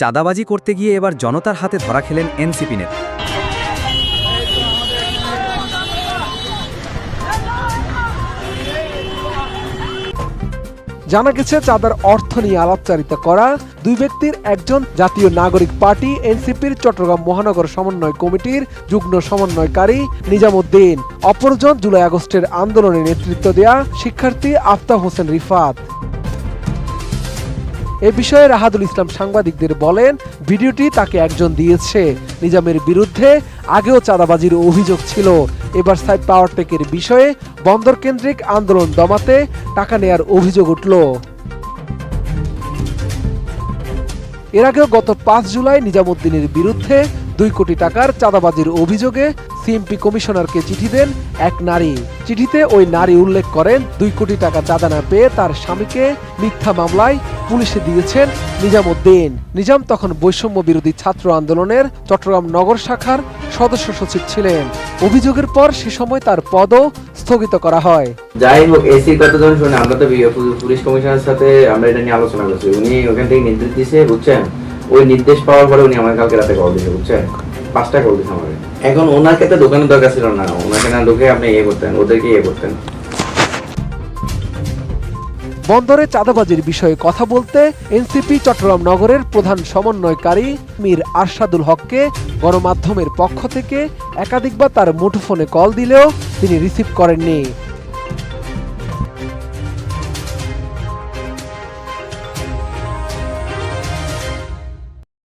চাঁদাবাজি করতে গিয়ে এবার জনতার হাতে ধরা খেলেন এনসিপি নেতা। জানা গেছে, চাঁদার অর্থ নিয়ে আলাপচারিতা করা দুই ব্যক্তির একজন জাতীয় নাগরিক পার্টি, এনসিপির চট্টগ্রাম মহানগর সমন্বয় কমিটির যুগ্ম সমন্বয়কারী নিজামুদ্দিন। অপরজন জুলাই আগস্টের আন্দোলনে নেতৃত্ব দেয়া শিক্ষার্থী আফতাব হোসেন রিফাত। এ বিষয়ে রাহাদুল ইসলাম সাংবাদিকদের বলেন, ভিডিওটি তাকে একজন দিয়েছে। নিজামের বিরুদ্ধে আগেও চাঁদাবাজির অভিযোগ ছিল। এবার সাইড পাওয়ার টেকের বিষয়ে বন্দর কেন্দ্রিক আন্দোলন দমাতে টাকা নেয়ার অভিযোগ উঠল। এর আগেও গত পাঁচ জুলাই নিজামুদ্দিনের বিরুদ্ধে দুই কোটি টাকার চাঁদাবাজির অভিযোগে সিএমপি কমিশনারকে চিঠি দেন এক নারী। চিঠিতে ওই নারী উল্লেখ করেন, দুই কোটি টাকা চাঁদা না পেয়ে তার স্বামীকে মিথ্যা মামলায় পুলিশে দিয়েছেন নিজামুদ্দিন। নিজাম তখন বৈষম্য বিরোধী ছাত্র আন্দোলনের চট্টগ্রাম নগর শাখার সদস্য সচিব ছিলেন। অভিযোগের পর সে সময় তার পদও স্থগিত করা হয়। যাই হোক এসির যখন শুনে আমরা তো পুলিশ কমিশনারের সাথে আমরা এটা নিয়ে আলোচনা করছি। উনি ওখান থেকে নির্দেশ দিছে বুঝছেন? ওই নির্দেশ পাওয়ার পরে উনি আমার কালকে রাতে কল দিছে বুঝছেন? পাঁচটা কল দিছে আমাকে। এখন ওনার ক্ষেত্রে দোকানের দরকার ছিল না। ওনাকে না ঢুকে আপনি ইয়ে করতেন, ওদেরকে ইয়ে করতেন। বন্দরে চাঁদাবাজির বিষয়ে কথা বলতে এনসিপি চট্টগ্রাম নগরের প্রধান সমন্বয়কারী মীর আরশাদুল হককে গণমাধ্যমের পক্ষ থেকে একাধিকবার তার মুঠোফোনে কল দিলেও তিনি রিসিভ করেননি।